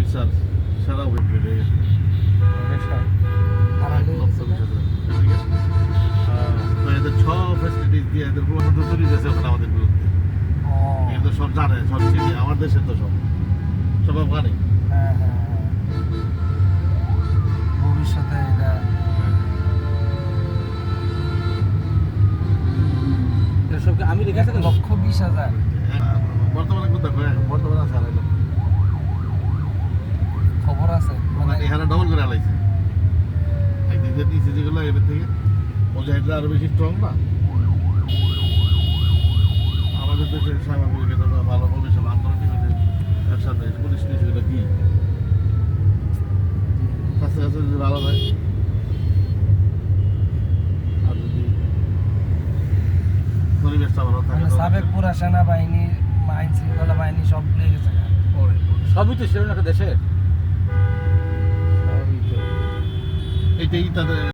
Officer সেরা হয়ে গেছে আছে? এদের সব ফ্যাসিলিটিস দিয়ে এদের পুরো গেছে ওখানে আমাদের বিরুদ্ধে। এদের সব জানে সব চিনি আমার দেশে তো সব। সব আফগানি। হ্যাঁ হ্যাঁ। হ্যাঁ। ভবিষ্যতে এটা এসব আমি রেখে থাকি লক্ষ বিশ হাজার। বর্তমানে কোথায়? বর্তমানে যে নিচে যেগুলো এবার থেকে মুজাহিদরা আরও বেশি স্ট্রং না? আমাদের দেশে স্বাভাবিক এটা ভালো আন্দোলন অ্যাকশন নেই পুলিশ নিয়েছে এটা কি কাছে কাছে যদি ভালো হয়। আর যদি পরিবেশটা ভালো থাকে মানে সাবেক পুরা সেনাবাহিনী আইন শৃঙ্খলা বাহিনী সব ভুলে গেছে সবই তো ছিল না দেশের। এটাই তাদের